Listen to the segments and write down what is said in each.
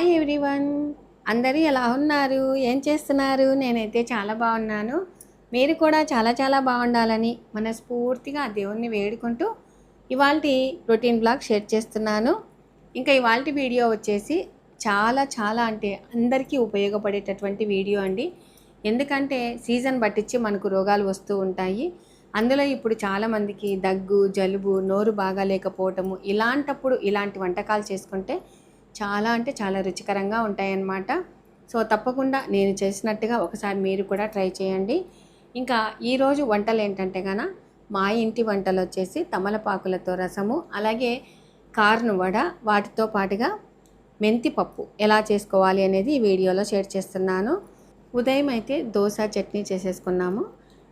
Hi everyone. అందరూ ఎలా ఉన్నారు? ఏం చేస్తున్నారు? నేనైతే చాలా బాగున్నాను. మీరు కూడా చాలా చాలా బాగుండాలని మనస్ఫూర్తిగా దేవుణ్ణి వేడుకుంటూ ఇవాళ రొటీన్ బ్లాగ్ షేర్ చేస్తున్నాను. ఇంకా ఇవాళ వీడియో వచ్చేసి చాలా చాలా అంటే అందరికీ ఉపయోగపడేటటువంటి వీడియో అండి. ఎందుకంటే సీజన్ పట్టించి మనకు రోగాలు వస్తూ ఉంటాయి. అందులో ఇప్పుడు చాలామందికి దగ్గు జలుబు నోరు బాగా లేకపోవటము ఇలాంటప్పుడు ఇలాంటి వంటకాలు చేసుకుంటే చాలా అంటే చాలా రుచికరంగా ఉంటాయన్నమాట. సో తప్పకుండా నేను చేసినట్టుగా ఒకసారి మీరు కూడా ట్రై చేయండి. ఇంకా ఈరోజు వంటలు ఏంటంటే కన మా ఇంటి వంటలు వచ్చేసి తమలపాకులతో రసము అలాగే కార్ను వడ వాటితో పాటుగా మెంతిపప్పు ఎలా చేసుకోవాలి అనేది ఈ వీడియోలో షేర్ చేస్తున్నాను. ఉదయం అయితే దోశ చట్నీ చేసేసుకున్నాము.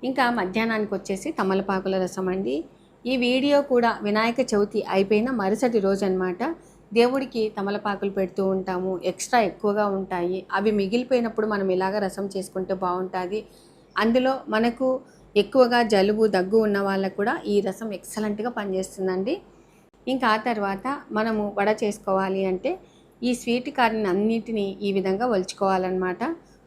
ఇంకా మధ్యాహ్నానికి వచ్చేసి తమలపాకుల రసం అండి. ఈ వీడియో కూడా వినాయక చవితి అయిపోయిన మరుసటి రోజు అనమాట దేవుడికి తమలపాకులు పెడుతూ ఉంటాము ఎక్స్ట్రా ఎక్కువగా ఉంటాయి. అవి మిగిలిపోయినప్పుడు మనం ఇలాగ రసం చేసుకుంటే బాగుంటుంది. అందులో మనకు ఎక్కువగా జలుబు దగ్గు ఉన్న వాళ్ళకు కూడా ఈ రసం ఎక్సలెంట్గా పనిచేస్తుందండి. ఇంకా ఆ తర్వాత మనము వడ చేసుకోవాలి అంటే ఈ స్వీట్ కార్ని అన్నిటినీ ఈ విధంగా ఒలుచుకోవాలన్నమాట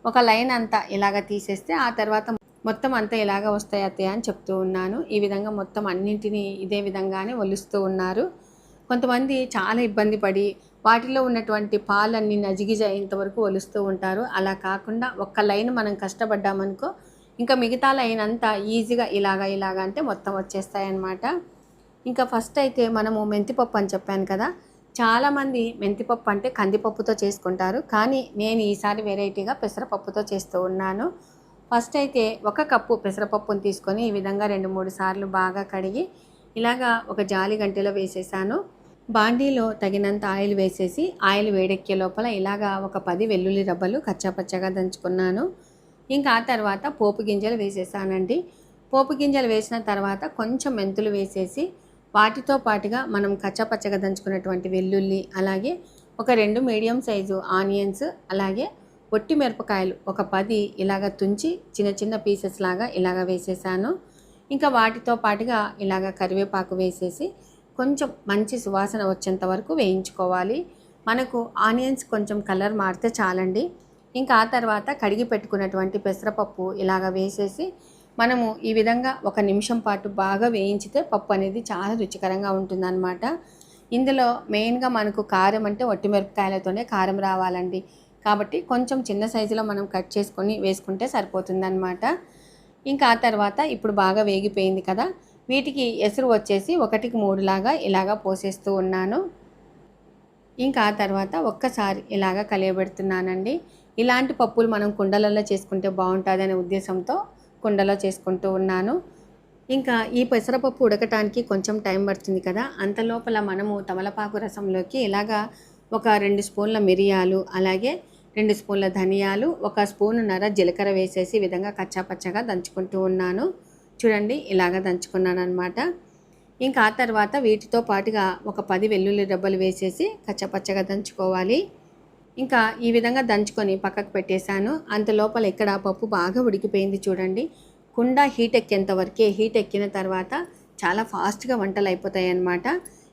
ఒక లైన్ అంతా ఇలాగ తీసేస్తే ఆ తర్వాత మొత్తం అంతా ఇలాగ వస్తాయి అత్తయ్య అని చెప్తూ ఉన్నాను. ఈ విధంగా మొత్తం అన్నింటినీ ఇదే విధంగానే ఒలుస్తూ ఉన్నారు. కొంతమంది చాలా ఇబ్బంది పడి వాటిలో ఉన్నటువంటి పాలన్నీ నజిగిజ అయ్యేంతవరకు ఒలుస్తూ ఉంటారు. అలా కాకుండా ఒక్క లైన్ మనం కష్టపడ్డామనుకో ఇంకా మిగతా లైన్ అంతా ఈజీగా ఇలాగా ఇలాగా అంటే మొత్తం వచ్చేస్తాయన్నమాట. ఇంకా ఫస్ట్ అయితే మనము మెంతిపప్పు అని చెప్పాను కదా చాలామంది మెంతిపప్పు అంటే కందిపప్పుతో చేసుకుంటారు. కానీ నేను ఈసారి వెరైటీగా పెసరపప్పుతో చేస్తూ ఉన్నాను. ఫస్ట్ అయితే ఒక కప్పు పెసరపప్పును తీసుకొని ఈ విధంగా రెండు మూడు సార్లు బాగా కడిగి ఇలాగా ఒక జాలి గంటలో వేసేసాను. బాండీలో తగినంత ఆయిల్ వేసేసి ఆయిల్ వేడెక్కే లోపల ఇలాగా ఒక పది వెల్లుల్లి రబ్బలు కచ్చాపచ్చగా దంచుకున్నాను. ఇంకా ఆ తర్వాత పోపు గింజలు వేసేసానండి. పోపు గింజలు వేసిన తర్వాత కొంచెం మెంతులు వేసేసి వాటితో పాటుగా మనం కచ్చాపచ్చగా దంచుకున్నటువంటి వెల్లుల్లి అలాగే ఒక రెండు మీడియం సైజు ఆనియన్స్ అలాగే ఒట్టి మిరపకాయలు ఒక పది ఇలాగ తుంచి చిన్న చిన్న పీసెస్ లాగా ఇలాగ వేసేసాను. ఇంకా వాటితో పాటుగా ఇలాగ కరివేపాకు వేసేసి కొంచెం మంచి సువాసన వచ్చేంత వరకు వేయించుకోవాలి. మనకు ఆనియన్స్ కొంచెం కలర్ మారితే చాలండి. ఇంకా ఆ తర్వాత కడిగి పెట్టుకున్నటువంటి పెసరపప్పు ఇలాగ వేసేసి మనము ఈ విధంగా ఒక నిమిషం పాటు బాగా వేయించితే పప్పు అనేది చాలా రుచికరంగా ఉంటుందన్నమాట. ఇందులో మెయిన్గా మనకు కారం అంటే ఒట్టిమిరపకాయలతోనే కారం రావాలండి. కాబట్టి కొంచెం చిన్న సైజులో మనం కట్ చేసుకొని వేసుకుంటే సరిపోతుందన్నమాట. ఇంకా ఆ తర్వాత ఇప్పుడు బాగా వేగిపోయింది కదా వీటికి ఎసురు వచ్చేసి ఒకటికి మూడు లాగా ఇలాగా పోసేస్తూ ఉన్నాను. ఇంకా తర్వాత ఒక్కసారి ఇలాగా కలియబెడుతున్నానండి. ఇలాంటి పప్పులు మనం కుండలలో చేసుకుంటే బాగుంటుంది అనే ఉద్దేశంతో కుండలో చేసుకుంటూ ఉన్నాను. ఇంకా ఈ పెసరపప్పు ఉడకటానికి కొంచెం టైం పడుతుంది కదా అంత లోపల మనము తమలపాకు రసంలోకి ఇలాగా ఒక రెండు స్పూన్ల మిరియాలు అలాగే రెండు స్పూన్ల ధనియాలు ఒక స్పూన్ నర జీలకర్ర వేసేసి విధంగా కచ్చాపచ్చగా దంచుకుంటూ ఉన్నాను. చూడండి ఇలాగ దంచుకున్నాను అనమాట ఇంకా ఆ తర్వాత వీటితో పాటుగా ఒక పది వెల్లుల్లి డబ్బలు వేసేసి కచ్చపచ్చగా దంచుకోవాలి. ఇంకా ఈ విధంగా దంచుకొని పక్కకు పెట్టేశాను. అంత లోపల ఇక్కడ పప్పు బాగా ఉడికిపోయింది చూడండి. కుండ హీట్ ఎక్కేంత వరకే హీట్ ఎక్కిన తర్వాత చాలా ఫాస్ట్గా వంటలు అయిపోతాయి అన్నమాట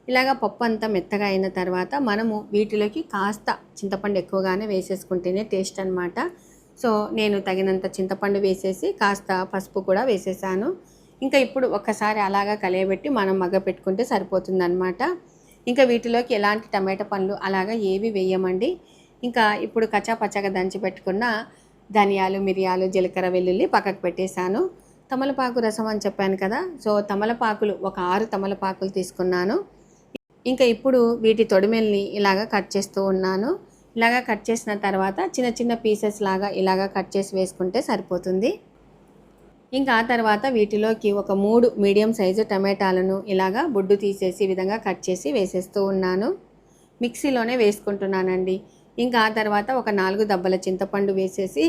ఇలాగ పప్పు అంతా మెత్తగా అయిన తర్వాత మనము వీటిలోకి కాస్త చింతపండు ఎక్కువగానే వేసేసుకుంటేనే టేస్ట్ అనమాట సో నేను తగినంత చింతపండు వేసేసి కాస్త పసుపు కూడా వేసేసాను. ఇంకా ఇప్పుడు ఒక్కసారి అలాగా కలియబెట్టి మనం మగ్గ పెట్టుకుంటే సరిపోతుందనమాట ఇంకా వీటిలోకి ఎలాంటి టమాటా పండ్లు అలాగా ఏవి వేయమండి? ఇంకా ఇప్పుడు కచ్చాపచ్చగా దంచి పెట్టుకున్న ధనియాలు మిరియాలు జీలకర్ర వెల్లుల్లి పక్కకు పెట్టేశాను. తమలపాకు రసం అని చెప్పాను కదా సో తమలపాకులు ఒక ఆరు తమలపాకులు తీసుకున్నాను. ఇంకా ఇప్పుడు వీటి తొడిమెల్ని ఇలాగా కట్ చేస్తూ ఉన్నాను. ఇలాగా కట్ చేసిన తర్వాత చిన్న చిన్న పీసెస్ లాగా ఇలాగా కట్ చేసి వేసుకుంటే సరిపోతుంది. ఇంకా ఆ తర్వాత వీటిలోకి ఒక మూడు మీడియం సైజు టమాటాలను ఇలాగా బొడ్డు తీసేసి విధంగా కట్ చేసి వేసేస్తూ ఉన్నాను. మిక్సీలోనే వేసుకుంటున్నానండి. ఇంకా ఆ తర్వాత ఒక నాలుగు దెబ్బల చింతపండు వేసేసి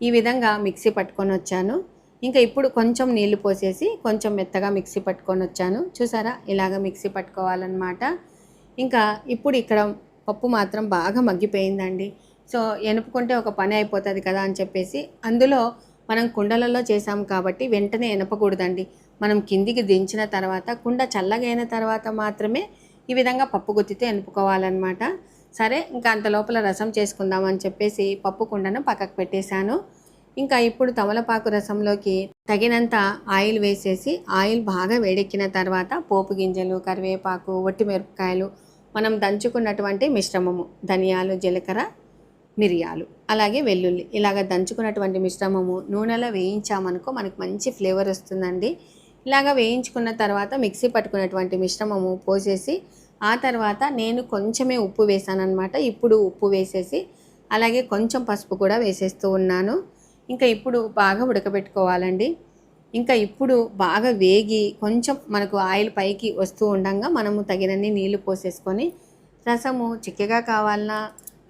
ఈ విధంగా మిక్సీ పట్టుకొని వచ్చాను. ఇంకా ఇప్పుడు కొంచెం నీళ్ళు పోసేసి కొంచెం మెత్తగా మిక్సీ పట్టుకొని వచ్చాను. చూసారా? ఇలాగ మిక్సీ పట్టుకోవాలన్నమాట. ఇంకా ఇప్పుడు ఇక్కడ పప్పు మాత్రం బాగా మగ్గిపోయిందండి. సో ఎనుపుకుంటే ఒక పని అయిపోతుంది కదా అని చెప్పేసి అందులో మనం కుండలలో చేసాం కాబట్టి వెంటనే ఎనపకూడదండి. మనం కిందికి దించిన తర్వాత కుండ చల్లగైన తర్వాత మాత్రమే ఈ విధంగా పప్పు గుత్తితో ఎనుపుకోవాలన్నమాట. సరే ఇంకా అంత లోపల రసం చేసుకుందామని చెప్పేసి పప్పు కుండను పక్కకు పెట్టేశాను. ఇంకా ఇప్పుడు తమలపాకు రసంలోకి తగినంత ఆయిల్ వేసేసి ఆయిల్ బాగా వేడెక్కిన తర్వాత పోపు గింజలు కరివేపాకు ఒట్టి మిరపకాయలు మనం దంచుకున్నటువంటి మిశ్రమము ధనియాలు జీలకర్ర మిరియాలు అలాగే వెల్లుల్లి. ఇలాగ దంచుకున్నటువంటి మిశ్రమము నూనెలో వేయించామనుకో మనకు మంచి ఫ్లేవర్ వస్తుందండి. ఇలాగ వేయించుకున్న తర్వాత మిక్సీ పట్టుకున్నటువంటి మిశ్రమము పోసేసి ఆ తర్వాత నేను కొంచెమే ఉప్పు వేసాను అనమాట ఇప్పుడు ఉప్పు వేసేసి అలాగే కొంచెం పసుపు కూడా వేసేస్తూ ఉన్నాను. ఇంకా ఇప్పుడు బాగా ఉడకబెట్టుకోవాలండి. ఇంకా ఇప్పుడు బాగా వేగి కొంచెం మనకు ఆయిల్ పైకి వస్తూ ఉండగా మనము తగినన్ని నీళ్ళు పోసేసుకొని రసము చిక్కగా కావాలన్నా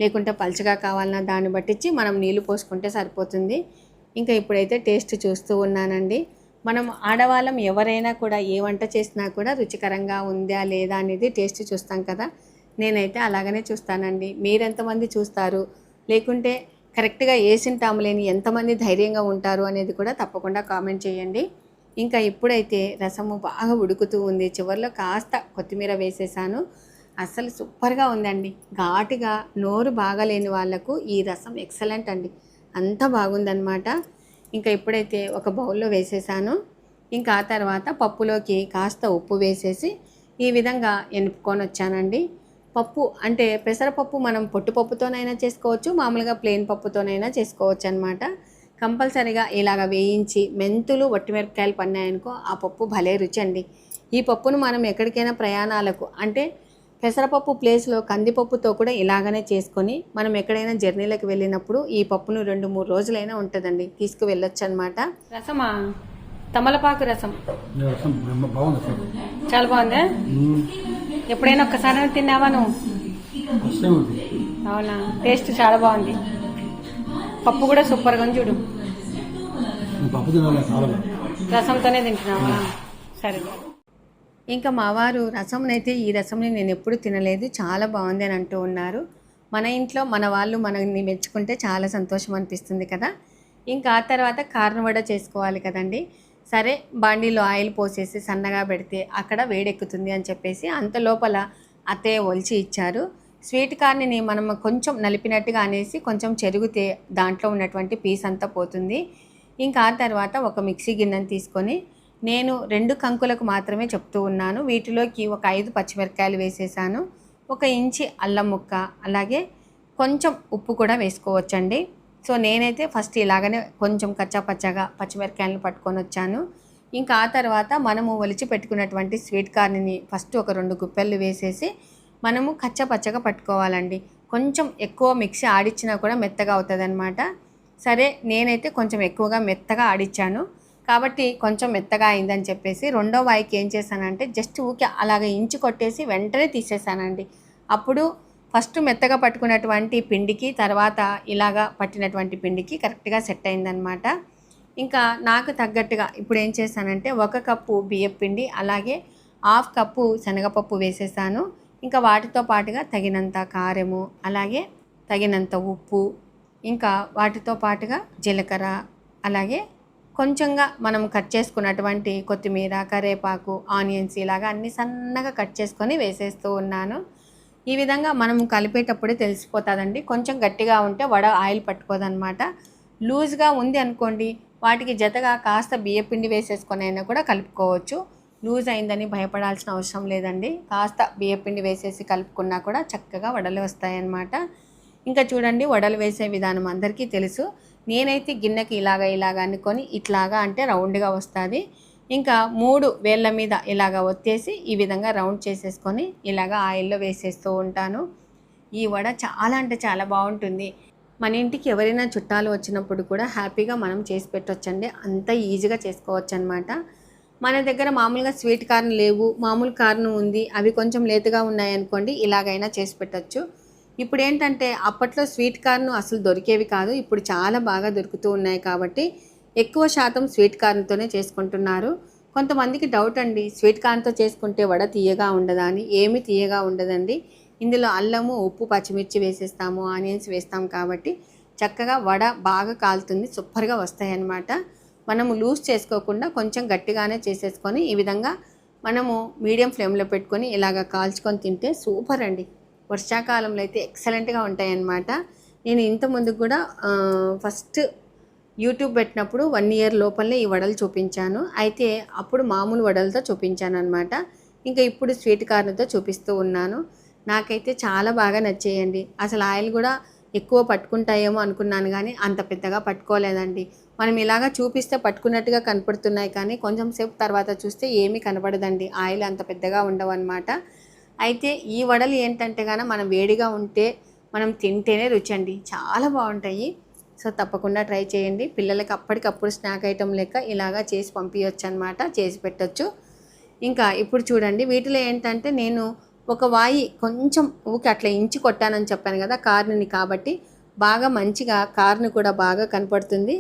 లేకుంటే పలచగా కావాలన్నా దాన్ని బట్టించి మనం నీళ్ళు పోసుకుంటే సరిపోతుంది. ఇంకా ఇప్పుడైతే టేస్ట్ చూస్తూ ఉన్నానండి. మనం ఆడవాళ్ళం ఎవరైనా కూడా ఏ వంట చేసినా కూడా రుచికరంగా ఉందా లేదా అనేది టేస్ట్ చూస్తాం కదా. నేనైతే అలాగనే చూస్తానండి. మీరెంతమంది చూస్తారు? లేకుంటే కరెక్ట్గా వేసింటాము లేని ఎంతమంది ధైర్యంగా ఉంటారు అనేది కూడా తప్పకుండా కామెంట్ చేయండి. ఇంకా ఇప్పుడైతే రసము బాగా ఉడుకుతూ ఉంది. చివరిలో కాస్త కొత్తిమీర వేసేసాను. అసలు సూపర్గా ఉందండి. ఘాటుగా నోరు బాగాలేని వాళ్ళకు ఈ రసం ఎక్సలెంట్ అండి. అంత బాగుందనమాట ఇంకా ఇప్పుడైతే ఒక బౌల్లో వేసేసాను. ఇంకా ఆ తర్వాత పప్పులోకి కాస్త ఉప్పు వేసేసి ఈ విధంగా ఎనుపుకొని వచ్చానండి పప్పు అంటే పెసరపప్పు మనం పొట్టుపప్పుతోనైనా చేసుకోవచ్చు మామూలుగా ప్లెయిన్ పప్పుతోనైనా చేసుకోవచ్చు అనమాట కంపల్సరీగా ఇలాగ వేయించి మెంతులు వట్టిమిరపకాయలు పన్నాయనుకో ఆ పప్పు భలే రుచి అండి ఈ పప్పును మనం ఎక్కడికైనా ప్రయాణాలకు అంటే పెసరపప్పు ప్లేస్లో కందిపప్పుతో కూడా ఇలాగనే చేసుకొని మనం ఎక్కడైనా జర్నీలకు వెళ్ళినప్పుడు ఈ పప్పును రెండు మూడు రోజులైనా ఉంటుందండి తీసుకు వెళ్ళొచ్చు అనమాట రసమా? తమలపాకు రసం. ఈ రసం బ్రహ్మ- బాగుంది అసలు చాలా బాగుందా. ఎప్పుడైనా ఒక్కసారి తిన్నావా నువ్వు? అవునా? టేస్ట్ చాలా బాగుంది. పప్పు కూడా సూపర్గా ఉంది చూడు. రసంతోనే తింటున్నావా? సరే. ఇంకా మా వారు రసంనైతే ఈ రసంని నేను ఎప్పుడు తినలేదు. చాలా బాగుంది అని అంటూ ఉన్నారు. మన ఇంట్లో మన వాళ్ళు మనల్ని మెచ్చుకుంటే చాలా సంతోషం అనిపిస్తుంది కదా. ఇంకా ఆ తర్వాత కారం వడ చేసుకోవాలి కదండి. సరే బాండీలో ఆయిల్ పోసేసి సన్నగా పెడితే అక్కడ వేడెక్కుతుంది అని చెప్పేసి అంత లోపల అత్తయ్య ఒలిచి ఇచ్చారు. స్వీట్ కార్న్ని మనం కొంచెం నలిపినట్టుగా అనేసి కొంచెం చెరిగితే దాంట్లో ఉన్నటువంటి పీస్ అంతా పోతుంది. ఇంకా ఆ తర్వాత ఒక మిక్సీ గిన్నెను తీసుకొని నేను రెండు కంకులకు మాత్రమే చెప్తూ ఉన్నాను. వీటిలోకి ఒక ఐదు పచ్చిమిరకాయలు వేసేసాను. ఒక ఇంచి అల్లం ముక్క అలాగే కొంచెం ఉప్పు కూడా వేసుకోవచ్చండి. సో నేనైతే ఫస్ట్ ఇలాగనే కొంచెం కచ్చా పచ్చగా పచ్చిమిరకాయలను పట్టుకొని వచ్చాను. ఇంకా ఆ తర్వాత మనము ఒలిచి పెట్టుకున్నటువంటి స్వీట్ కార్న్ని ఫస్ట్ ఒక రెండు గుప్పెళ్ళు వేసేసి మనము కచ్చా పచ్చగా పట్టుకోవాలండి. కొంచెం ఎక్కువ మిక్సీ ఆడిచ్చినా కూడా మెత్తగా అవుతుందన్నమాట. సరే నేనైతే కొంచెం ఎక్కువగా మెత్తగా ఆడిచ్చాను. కాబట్టి కొంచెం మెత్తగా అయిందని చెప్పేసి రెండో వాయికి ఏం చేశానంటే జస్ట్ ఊకే అలాగే ఇంచు కొట్టేసి వెంటనే తీసేసానండి అప్పుడు ఫస్ట్ మెత్తగా పట్టుకున్నటువంటి పిండికి తర్వాత ఇలాగా పట్టినటువంటి పిండికి కరెక్ట్గా సెట్ అయిందనమాట ఇంకా నాకు తగ్గట్టుగా ఇప్పుడు ఏం చేశానంటే ఒక కప్పు బియ్యం పిండి అలాగే హాఫ్ కప్పు శనగపప్పు వేసేసాను. ఇంకా వాటితో పాటుగా తగినంత కారము అలాగే తగినంత ఉప్పు ఇంకా వాటితో పాటుగా జీలకర్ర అలాగే కొంచెంగా మనం కట్ చేసుకున్నటువంటి కొత్తిమీర కరివేపాకు ఆనియన్స్ ఇలాగా అన్ని సన్నగా కట్ చేసుకొని వేసేస్తూ ఉన్నాను. ఈ విధంగా మనం కలిపేటప్పుడే తెలిసిపోతుందండి. కొంచెం గట్టిగా ఉంటే వడ ఆయిల్ పట్టుకోదనమాట. లూజ్గా ఉంది అనుకోండి వాటికి జతగా కాస్త బియ్యపిండి వేసేసుకొని అయినా కూడా కలుపుకోవచ్చు. లూజ్ అయిందని భయపడాల్సిన అవసరం లేదండి. కాస్త బియ్యపిండి వేసేసి కలుపుకున్నా కూడా చక్కగా వడలు వస్తాయన్నమాట. ఇంకా చూడండి వడలు వేసే విధానం అందరికీ తెలుసు. నేనైతే గిన్నెకి ఇలాగ ఇలాగ అనుకొని ఇట్లాగా అంటే రౌండ్గా వస్తుంది. ఇంకా మూడు వేళ్ళ మీద ఇలాగ ఒత్తేసి ఈ విధంగా రౌండ్ చేసేసుకొని ఇలాగ ఆయిల్లో వేసేస్తూ ఉంటాను. ఈ వడ చాలా అంటే చాలా బాగుంటుంది. మన ఇంటికి ఎవరైనా చుట్టాలు వచ్చినప్పుడు కూడా హ్యాపీగా మనం చేసి పెట్టొచ్చండి. అంత ఈజీగా చేసుకోవచ్చు అనమాట మన దగ్గర మామూలుగా స్వీట్ కార్న్ లేవు మామూలు కార్న్ ఉంది అవి కొంచెం లేతుగా ఉన్నాయనుకోండి ఇలాగైనా చేసి పెట్టచ్చు. ఇప్పుడు ఏంటంటే అప్పట్లో స్వీట్ కార్న్ అసలు దొరికేవి కాదు ఇప్పుడు చాలా బాగా దొరుకుతూ ఉన్నాయి కాబట్టి ఎక్కువ శాతం స్వీట్ కార్న్తోనే చేసుకుంటున్నారు. కొంతమందికి డౌట్ అండి స్వీట్ కార్న్తో చేసుకుంటే వడ తీయగా ఉండదా అని. ఏమీ తీయగా ఉండదండి. ఇందులో అల్లము ఉప్పు పచ్చిమిర్చి వేసేస్తాము ఆనియన్స్ వేస్తాం కాబట్టి చక్కగా వడ బాగా కాలుతుంది సూపర్గా వస్తాయి అన్నమాట మనము లూజ్ చేసుకోకుండా కొంచెం గట్టిగానే చేసేసుకొని ఈ విధంగా మనము మీడియం ఫ్లేమ్లో పెట్టుకొని ఇలాగ కాల్చుకొని తింటే సూపర్ అండి. వర్షాకాలంలో అయితే ఎక్సలెంట్గా ఉంటాయన్నమాట. నేను ఇంత ముందుకు కూడా ఫస్ట్ యూట్యూబ్ పెట్టినప్పుడు వన్ ఇయర్ లోపలనే ఈ వడలు చూపించాను. అయితే అప్పుడు మామూలు వడలతో చూపించాను అనమాట ఇంకా ఇప్పుడు స్వీట్ కార్న్తో చూపిస్తూ ఉన్నాను. నాకైతే చాలా బాగా నచ్చేయండి. అసలు ఆయిల్ కూడా ఎక్కువ పట్టుకుంటాయేమో అనుకున్నాను కానీ అంత పెద్దగా పట్టుకోలేదండి. మనం ఇలాగా చూపిస్తే పట్టుకున్నట్టుగా కనపడుతున్నాయి కానీ కొంచెం సేపు తర్వాత చూస్తే ఏమీ కనపడదండి ఆయిల్ అంత పెద్దగా ఉండవన్నమాట. అయితే ఈ వడలు ఏంటంటే కానీ మనం వేడిగా ఉంటే మనం తింటేనే రుచి అండి చాలా బాగుంటాయి. సో తప్పకుండా ట్రై చేయండి. పిల్లలకి అప్పటికప్పుడు స్నాక్ ఐటెం లెక్క ఇలాగా చేసి పంపించవచ్చు అనమాట చేసి పెట్టచ్చు. ఇంకా ఇప్పుడు చూడండి వీటిలో ఏంటంటే నేను ఒక వాయి కొంచెం ఊకి అట్లా ఇంచి కొట్టానని చెప్పాను కదా కార్ని కాబట్టి బాగా మంచిగా కార్ను కూడా బాగా కనపడుతుంది.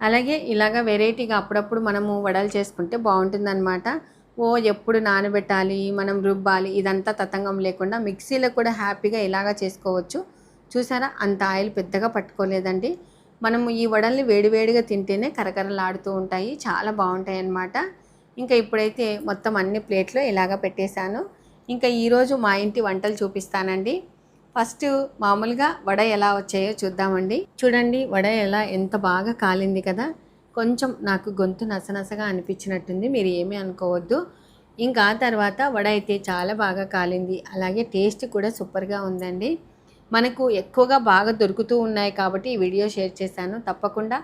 అలాగే ఇలాగ వెరైటీగా అప్పుడప్పుడు మనము వడలు చేసుకుంటే బాగుంటుందన్నమాట. ఓ ఎప్పుడు నానబెట్టాలి మనం రుబ్బాలి ఇదంతా తతంగం లేకుండా మిక్సీలో కూడా హ్యాపీగా ఇలాగా చేసుకోవచ్చు. చూసారా? అంత ఆయిల్ పెద్దగా పట్టుకోలేదండి. మనము ఈ వడల్ని వేడివేడిగా తింటేనే కరకరలాడుతూ ఉంటాయి. చాలా బాగుంటాయి అన్నమాట. ఇంకా ఇప్పుడైతే మొత్తం అన్ని ప్లేట్లో ఇలాగ పెట్టేశాను. ఇంకా ఈరోజు మా ఇంటి వంటలు చూపిస్తానండి. ఫస్ట్ మామూలుగా వడ ఎలా వచ్చాయో చూద్దామండి. చూడండి వడ ఎలా ఎంత బాగా కాలింది కదా. కొంచెం నాకు గొంతు నసనసగా అనిపించినట్టుంది. మీరు ఏమీ అనుకోవద్దు. ఇంకా తర్వాత వడ అయితే చాలా బాగా కాలింది. అలాగే టేస్ట్ కూడా సూపర్గా ఉందండి. మనకు ఎక్కువగా బాగా దొరుకుతూ ఉన్నాయి కాబట్టి ఈ వీడియో షేర్ చేశాను. తప్పకుండా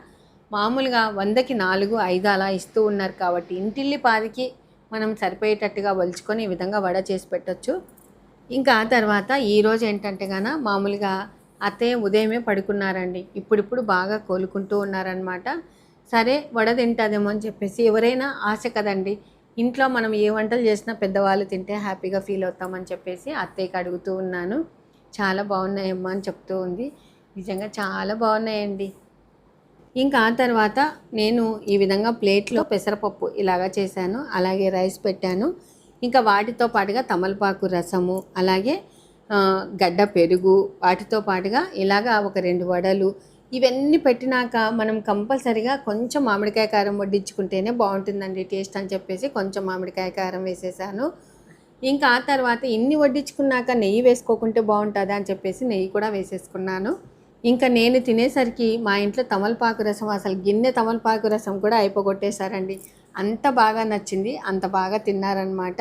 మామూలుగా వందకి నాలుగు ఐదు అలా ఇస్తూ ఉన్నారు కాబట్టి ఇంటిల్లి పాదికి మనం సరిపోయేటట్టుగా వలుచుకొని ఈ విధంగా వడ చేసి పెట్టొచ్చు. ఇంకా తర్వాత ఈరోజు ఏంటంటే గాన మామూలుగా అత్తయ్య ఉదయమే పడుకున్నారండి. ఇప్పుడిప్పుడు బాగా కోలుకుంటూ ఉన్నారనమాట సరే వడ తింటుందేమో అని చెప్పేసి ఎవరైనా ఆశ కదండి. ఇంట్లో మనం ఏ వంటలు చేసినా పెద్దవాళ్ళు తింటే హ్యాపీగా ఫీల్ అవుతామని చెప్పేసి అత్తయ్యకి అడుగుతూ ఉన్నాను. చాలా బాగున్నాయమ్మా అని చెప్తూ ఉంది. నిజంగా చాలా బాగున్నాయండి. ఇంకా తర్వాత నేను ఈ విధంగా ప్లేట్లో పెసరపప్పు ఇలాగా చేశాను. అలాగే రైస్ పెట్టాను. ఇంకా వాటితో పాటుగా తమలపాకు రసము అలాగే గడ్డ పెరుగు వాటితో పాటుగా ఇలాగా ఒక రెండు వడలు ఇవన్నీ పెట్టినాక మనం కంపల్సరిగా కొంచెం మామిడికాయ కారం వడ్డించుకుంటేనే బాగుంటుందండి టేస్ట్ అని చెప్పేసి కొంచెం మామిడికాయ కారం వేసేసాను. ఇంకా ఆ తర్వాత ఇన్ని వడ్డించుకున్నాక నెయ్యి వేసుకోకుంటే బాగుంటుందా అని చెప్పేసి నెయ్యి కూడా వేసేసుకున్నాను. ఇంకా నేను తినేసరికి మా ఇంట్లో తమలపాకు రసం అసలు గిన్నె తమలపాకు రసం కూడా అయిపోగొట్టేశారండి. అంత బాగా నచ్చింది అంత బాగా తిన్నారనమాట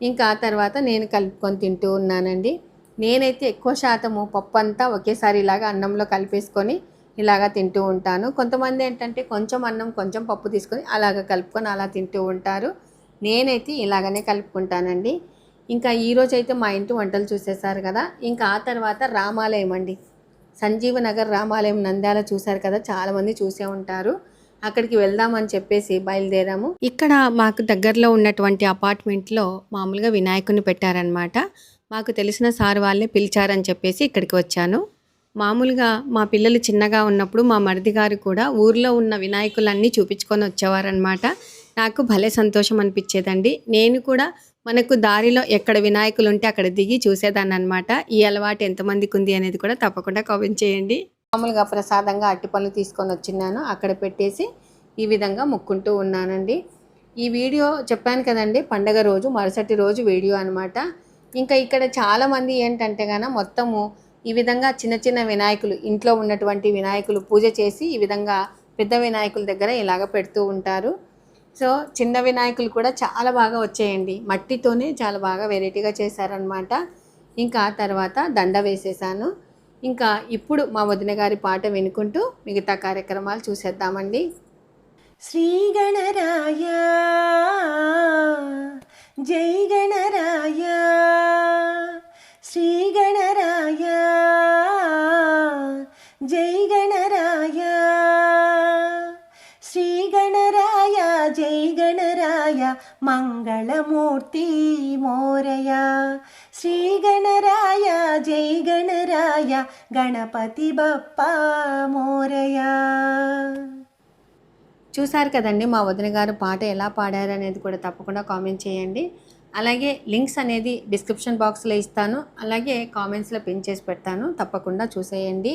ఇంకా ఆ తర్వాత నేను కలుపుకొని తింటూ ఉన్నానండి. నేనైతే ఎక్కువ శాతము పప్పు అంతా ఒకేసారి ఇలాగా అన్నంలో కలిపేసుకొని ఇలాగా తింటూ ఉంటాను. కొంతమంది ఏంటంటే కొంచెం అన్నం కొంచెం పప్పు తీసుకొని అలాగ కలుపుకొని అలా తింటూ ఉంటారు. నేనైతే ఇలాగనే కలుపుకుంటానండి. ఇంకా ఈరోజు అయితే మా ఇంటి వంటలు చూసేసారు కదా ఇంకా ఆ తర్వాత రామాలయం అండి. సంజీవ నగర్ రామాలయం నంద్యాల చూశారు కదా చాలామంది చూసే ఉంటారు. అక్కడికి వెళ్దామని చెప్పేసి బయలుదేరాము. ఇక్కడ మాకు దగ్గరలో ఉన్నటువంటి అపార్ట్మెంట్లో మామూలుగా వినాయకుని పెట్టారనమాట. మాకు తెలిసిన సార్ వాళ్ళే పిలిచారని చెప్పేసి ఇక్కడికి వచ్చాను. మామూలుగా మా పిల్లలు చిన్నగా ఉన్నప్పుడు మా మరిది గారు కూడా ఊర్లో ఉన్న వినాయకులన్నీ చూపించుకొని వచ్చేవారనమాట. నాకు భలే సంతోషం అనిపించేదండి. నేను కూడా మనకు దారిలో ఎక్కడ వినాయకులు ఉంటే అక్కడ దిగి చూసేదాన్ని అనమాట ఈ అలవాటు ఎంతమందికి ఉంది అనేది కూడా తప్పకుండా కామెంట్ చేయండి. మామూలుగా ప్రసాదంగా అట్టి పనులు తీసుకొని వచ్చినాను అక్కడ పెట్టేసి ఈ విధంగా ముక్కుంటూ ఉన్నానండి. ఈ వీడియో చెప్పాను కదండి పండగ రోజు మరుసటి రోజు వీడియో అనమాట ఇంకా ఇక్కడ చాలామంది ఏంటంటే గాన మొత్తము ఈ విధంగా చిన్న చిన్న వినాయకులు ఇంట్లో ఉన్నటువంటి వినాయకులు పూజ చేసి ఈ విధంగా పెద్ద వినాయకుల దగ్గర ఇలాగ పెడుతూ ఉంటారు. సో చిన్న వినాయకులు కూడా చాలా బాగా వచ్చాయండి. మట్టితోనే చాలా బాగా వెరైటీగా చేశారనమాట ఇంకా తర్వాత దండ వేసేసాను. ఇంకా ఇప్పుడు మా వదిన గారి పాట వినుకుంటూ మిగతా కార్యక్రమాలు చూసేద్దామండి. శ్రీగణరాయ జై గణరాయ శ్రీగణరాయ జై గణ మంగళమూర్తి మోరయ శ్రీగణరాయ జై గణరాయ గణపతి బప్ప మోరయ చూసారు కదండి మా వదిన గారు పాట ఎలా పాడారు అనేది కూడా తప్పకుండా కామెంట్ చేయండి. అలాగే లింక్స్ అనేది డిస్క్రిప్షన్ బాక్స్లో ఇస్తాను. అలాగే కామెంట్స్లో పిన్ చేసి పెడతాను. తప్పకుండా చూసేయండి.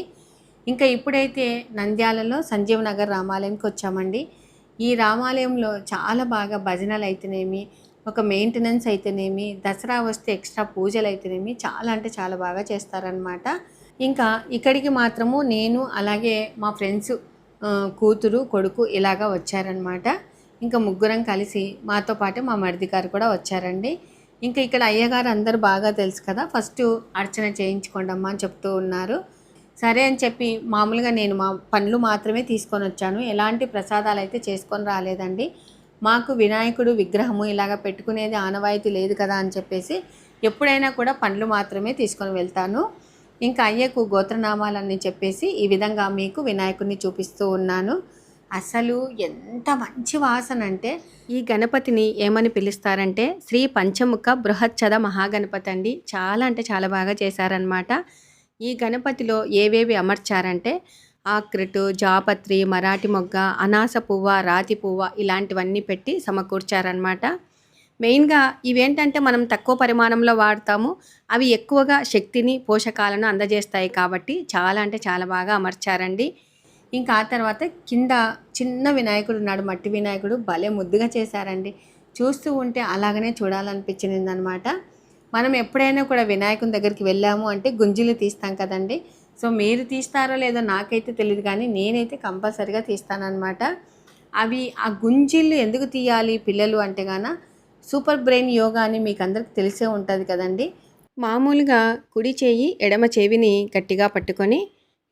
ఇంకా ఇప్పుడైతే నంద్యాలలో సంజీవ్ నగర్ రామాలయంకి వచ్చామండి. ఈ రామాలయంలో చాలా బాగా భజనలు అయితేనేమి ఒక మెయింటెనెన్స్ అయితేనేమి దసరా వస్తే ఎక్స్ట్రా పూజలు అయితేనేమి చాలా అంటే చాలా బాగా చేస్తారనమాట ఇంకా ఇక్కడికి మాత్రము నేను అలాగే మా ఫ్రెండ్స్ కూతురు కొడుకు ఇలాగా వచ్చారనమాట ఇంకా ముగ్గురం కలిసి మాతో పాటు మా మరిది గారు కూడా వచ్చారండి. ఇంకా ఇక్కడ అయ్యగారు అందరూ బాగా తెలుసు కదా ఫస్ట్ అర్చన చేయించుకోండమ్మా అని చెప్తూ ఉన్నారు. సరే అని చెప్పి మామూలుగా నేను మా పండ్లు మాత్రమే తీసుకొని వచ్చాను. ఎలాంటి ప్రసాదాలు అయితే చేసుకొని రాలేదండి. మాకు వినాయకుడు విగ్రహము ఇలాగ పెట్టుకునేది ఆనవాయితీ లేదు కదా అని చెప్పేసి ఎప్పుడైనా కూడా పండ్లు మాత్రమే తీసుకొని వెళ్తాను. ఇంకా అయ్యకు గోత్రనామాలన్నీ చెప్పేసి ఈ విధంగా మీకు వినాయకుడిని చూపిస్తూ ఉన్నాను. అసలు ఎంత మంచి వాసన అంటే ఈ గణపతిని ఏమని పిలుస్తారంటే శ్రీ పంచముఖ బృహచ్చద మహాగణపతి అండి. చాలా అంటే చాలా బాగా చేశారనమాట ఈ గణపతిలో ఏవేవి అమర్చారంటే ఆక్రిటు జాపత్రి మరాఠీ మొగ్గ అనాస పువ్వ రాతి పువ్వ ఇలాంటివన్నీ పెట్టి సమకూర్చారనమాట మెయిన్గా ఇవేంటంటే మనం తక్కువ పరిమాణంలో వాడతాము. అవి ఎక్కువగా శక్తిని పోషకాలను అందజేస్తాయి కాబట్టి చాలా అంటే చాలా బాగా అమర్చారండి. ఇంకా ఆ తర్వాత కింద చిన్న వినాయకుడు ఉన్నాడు మట్టి వినాయకుడు భలే ముద్దుగా చేశారండి. చూస్తూ ఉంటే అలాగనే చూడాలనిపించింది అనమాట మనం ఎప్పుడైనా కూడా వినాయకుని దగ్గరికి వెళ్ళాము అంటే గుంజీలు తీస్తాం కదండి. సో మీరు తీస్తారో లేదో నాకైతే తెలియదు కానీ నేనైతే కంపల్సరిగా తీస్తానన్నమాట. అవి ఆ గుంజీలు ఎందుకు తీయాలి పిల్లలు అంటే గాన సూపర్ బ్రెయిన్ యోగా అని మీకు అందరికి తెలిసే ఉంటుంది కదండి. మామూలుగా కుడి చేయి ఎడమ చెవిని గట్టిగా పట్టుకొని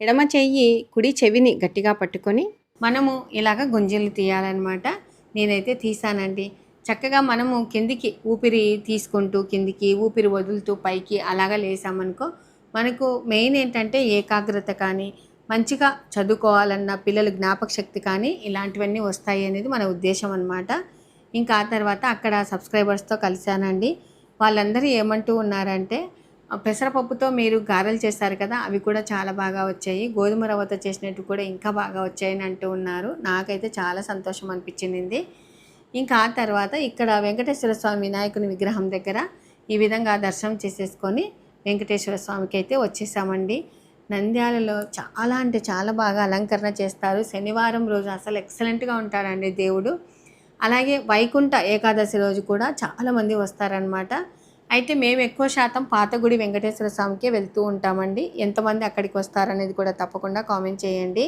ఎడమ చెయ్యి కుడి చెవిని గట్టిగా పట్టుకొని మనము ఇలాగ గుంజీలు తీయాలన్నమాట. నేనైతే తీసానండి. చక్కగా మనము కిందికి ఊపిరి తీసుకుంటూ కిందికి ఊపిరి వదులుతూ పైకి అలాగా లేసామనుకో మనకు మెయిన్ ఏంటంటే ఏకాగ్రత కానీ మంచిగా చదువుకోవాలన్న పిల్లల జ్ఞాపక శక్తి కానీ ఇలాంటివన్నీ వస్తాయి అనేది మన ఉద్దేశం అనమాట ఇంకా ఆ తర్వాత అక్కడ సబ్స్క్రైబర్స్తో కలిశానండి. వాళ్ళందరూ ఏమంటూ ఉన్నారంటే పెసరపప్పుతో మీరు గారెలు చేస్తారు కదా అవి కూడా చాలా బాగా వచ్చాయి. గోధుమ రవ్వతో చేసినట్టు కూడా ఇంకా బాగా వచ్చాయని అంటూ ఉన్నారు. నాకైతే చాలా సంతోషం అనిపించింది. ఇంకా ఆ తర్వాత ఇక్కడ వెంకటేశ్వర స్వామి వినాయకుని విగ్రహం దగ్గర ఈ విధంగా దర్శనం చేసేసుకొని వెంకటేశ్వర స్వామికి అయితే వచ్చేసామండి. నంద్యాలలో చాలా అంటే చాలా బాగా అలంకరణ చేస్తారు. శనివారం రోజు అసలు ఎక్సలెంట్గా ఉంటారండి దేవుడు. అలాగే వైకుంఠ ఏకాదశి రోజు కూడా చాలామంది వస్తారనమాట అయితే మేము ఎక్కువ శాతం పాతగుడి వెంకటేశ్వర స్వామికే వెళ్తూ ఉంటామండి. ఎంతమంది అక్కడికి వస్తారనేది కూడా తప్పకుండా కామెంట్ చేయండి.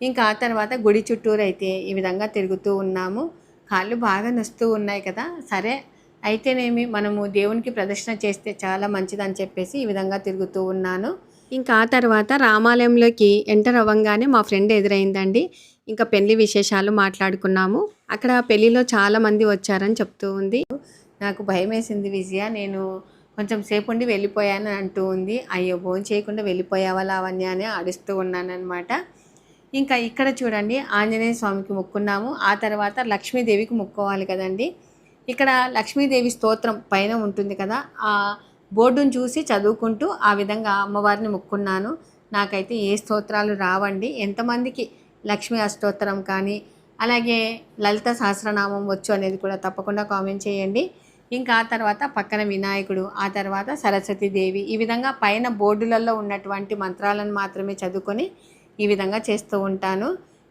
ఇంకా ఆ తర్వాత గుడి చుట్టూరు అయితే ఈ విధంగా తిరుగుతూ ఉన్నాము. కాళ్ళు బాగా నొస్తూ ఉన్నాయి కదా సరే. అయితేనేమి మనము దేవునికి ప్రదర్శన చేస్తే చాలా మంచిదని చెప్పేసి ఈ విధంగా తిరుగుతూ ఉన్నాను. ఇంకా ఆ తర్వాత రామాలయంలోకి ఎంటర్ అవ్వంగానే మా ఫ్రెండ్ ఎదురైందండి. ఇంకా పెళ్ళి విశేషాలు మాట్లాడుకున్నాము. అక్కడ పెళ్ళిలో చాలా మంది వచ్చారని చెప్తూ ఉంది. నాకు భయం వేసింది విజయ నేను కొంచెం సేపు ఉండి వెళ్ళిపోయాను అంటూ ఉంది. అయ్యో భోజనం చేయకుండా వెళ్ళిపోయావా లావణ్య అని ఆడిస్తూ ఉన్నానన్నమాట. ఇంకా ఇక్కడ చూడండి ఆంజనేయ స్వామికి మొక్కున్నాము. ఆ తర్వాత లక్ష్మీదేవికి మొక్కోవాలి కదండి. ఇక్కడ లక్ష్మీదేవి స్తోత్రం పైన ఉంటుంది కదా. ఆ బోర్డును చూసి చదువుకుంటూ ఆ విధంగా అమ్మవారిని మొక్కున్నాను. నాకైతే ఏ స్తోత్రాలు రావండి. ఎంతమందికి లక్ష్మీ అష్టోత్తరం కానీ అలాగే లలిత సహస్రనామం వచ్చు అనేది కూడా తప్పకుండా కామెంట్ చేయండి. ఇంకా ఆ తర్వాత పక్కన వినాయకుడు ఆ తర్వాత సరస్వతీదేవి ఈ విధంగా పైన బోర్డులలో ఉన్నటువంటి మంత్రాలను మాత్రమే చదువుకొని ఈ విధంగా చేస్తూ ఉంటాను.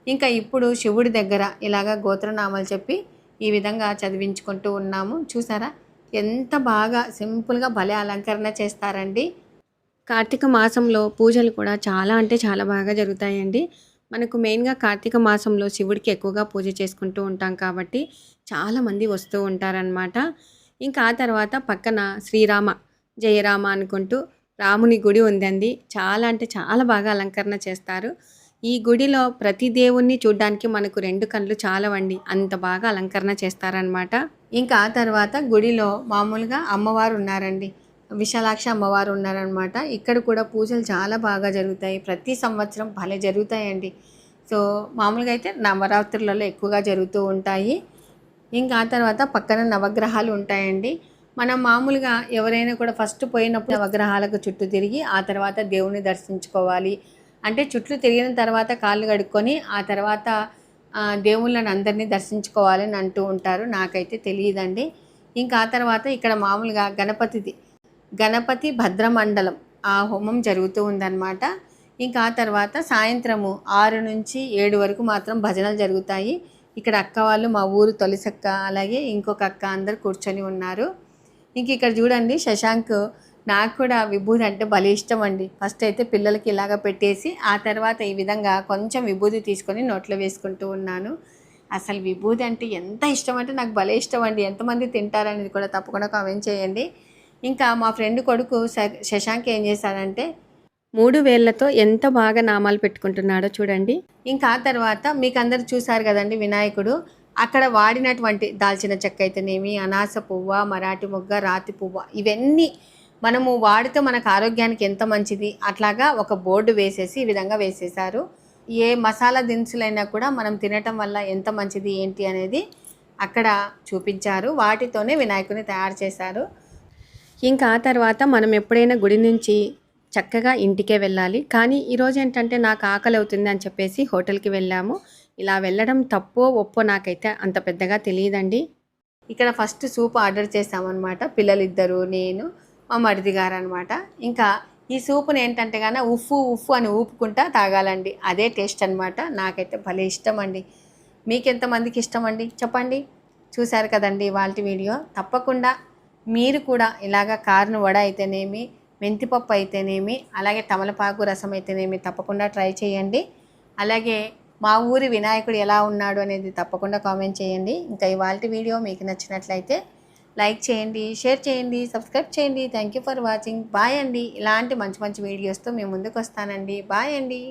ఇంకా ఇప్పుడు శివుడి దగ్గర ఇలాగా గోత్రనామాలు చెప్పి ఈ విధంగా చదివించుకుంటూ ఉన్నాము. చూసారా? ఎంత బాగా సింపుల్గా భలే అలంకరణ చేస్తారండి. కార్తీక మాసంలో పూజలు కూడా చాలా అంటే చాలా బాగా జరుగుతాయండి. మనకు మెయిన్గా కార్తీక మాసంలో శివుడికి ఎక్కువగా పూజ చేసుకుంటూ ఉంటాం కాబట్టి చాలామంది వస్తూ ఉంటారనమాట ఇంకా ఆ తర్వాత పక్కన శ్రీరామ జయరామ అనుకుంటూ రాముని గుడి ఉందండి. చాలా అంటే చాలా బాగా అలంకరణ చేస్తారు. ఈ గుడిలో ప్రతి దేవుణ్ణి చూడ్డానికి మనకు రెండు కళ్ళు చాలవండి. అంత బాగా అలంకరణ చేస్తారనమాట ఇంకా ఆ తర్వాత గుడిలో మామూలుగా అమ్మవారు ఉన్నారండి. విశాలాక్ష అమ్మవారు ఉన్నారనమాట ఇక్కడ కూడా పూజలు చాలా బాగా జరుగుతాయి. ప్రతి సంవత్సరం భలే జరుగుతాయండి. సో మామూలుగా అయితే నవరాత్రులలో ఎక్కువగా జరుగుతూ ఉంటాయి. ఇంకా ఆ తర్వాత పక్కన నవగ్రహాలు ఉంటాయండి. మనం మామూలుగా ఎవరైనా కూడా ఫస్ట్ పోయినప్పుడు నవగ్రహాలకు చుట్టూ తిరిగి ఆ తర్వాత దేవుని దర్శించుకోవాలి. అంటే చుట్టూ తిరిగిన తర్వాత కాళ్ళు కడుక్కొని ఆ తర్వాత దేవుళ్ళని అందరినీ దర్శించుకోవాలని అంటూ ఉంటారు. నాకైతే తెలియదండి. ఇంకా ఆ తర్వాత ఇక్కడ మామూలుగా గణపతిది గణపతి భద్రమండలం ఆ హోమం జరుగుతూ ఉందన్నమాట. ఇంకా ఆ తర్వాత సాయంత్రము ఆరు నుంచి ఏడు వరకు మాత్రం భజనలు జరుగుతాయి. ఇక్కడ అక్క వాళ్ళు మా ఊరు తొలిసక్క అలాగే ఇంకొక అక్క అందరు కూర్చొని ఉన్నారు. ఇంక ఇక్కడ చూడండి శశాంక్ నాకు కూడా విభూది అంటే భలే ఇష్టం అండి. ఫస్ట్ అయితే పిల్లలకి ఇలాగ పెట్టేసి ఆ తర్వాత ఈ విధంగా కొంచెం విభూది తీసుకొని నోట్లో వేసుకుంటూ ఉన్నాను. అసలు విభూది అంటే ఎంత ఇష్టం అంటే నాకు భలే ఇష్టం అండి. ఎంతమంది తింటారనేది కూడా తప్పకుండా కామెంట్ చేయండి. ఇంకా మా ఫ్రెండ్ కొడుకు శశాంక్ ఏం చేశాడంటే మూడు వేళ్ళతో ఎంత బాగా నామాలు పెట్టుకుంటున్నాడో చూడండి. ఇంకా ఆ తర్వాత మీకు అందరు చూసారు కదండి వినాయకుడు. అక్కడ వాడినటువంటి దాల్చిన చెక్క అయితేనేమి అనాస పువ్వ మరాఠీ మొగ్గ రాతి పువ్వ ఇవన్నీ మనము వాడితే మనకు ఆరోగ్యానికి ఎంత మంచిది? అట్లాగా ఒక బోర్డు వేసేసి ఈ విధంగా వేసేసారు ఏ మసాలా దినుసులైనా కూడా మనం తినటం వల్ల ఎంత మంచిది ఏంటి అనేది అక్కడ చూపించారు. వాటితోనే వినాయకుని తయారు చేశారు. ఇంకా ఆ తర్వాత మనం ఎప్పుడైనా గుడి నుంచి చక్కగా ఇంటికే వెళ్ళాలి. కానీ ఈరోజు ఏంటంటే నాకు ఆకలి అవుతుంది అని చెప్పేసి హోటల్కి వెళ్ళాము. ఇలా వెళ్ళడం తప్పో ఒప్పో నాకైతే అంత పెద్దగా తెలియదండి. ఇక్కడ ఫస్ట్ సూప్ ఆర్డర్ చేసామన్నమాట పిల్లలిద్దరు నేను మా మరిది గారు అనమాట ఇంకా ఈ సూప్ని ఏంటంటే కానీ ఉఫ్ఫు ఉఫ్ఫు అని ఊపుకుంటా తాగాలండి. అదే టేస్ట్ అనమాట నాకైతే భలే ఇష్టం అండి మీకు ఎంతమందికి ఇష్టం అండి చెప్పండి. చూశారు కదండి వాళ్ళ వీడియో. తప్పకుండా మీరు కూడా ఇలాగ కారును వడ అయితేనేమి మెంతిపప్పు అయితేనేమి అలాగే తమలపాకు రసం అయితేనేమి తప్పకుండా ట్రై చేయండి. అలాగే మా ఊరి వినాయకుడు ఎలా ఉన్నాడు అనేది తప్పకుండా కామెంట్ చేయండి. ఇంకా ఇవాళ వీడియో మీకు నచ్చినట్లయితే లైక్ చేయండి షేర్ చేయండి సబ్స్క్రైబ్ చేయండి. Thank you for watching bye అండి. ఇలాంటి మంచి మంచి వీడియోస్తో మేము ముందుకు వస్తానండి. బాయ్ అండి.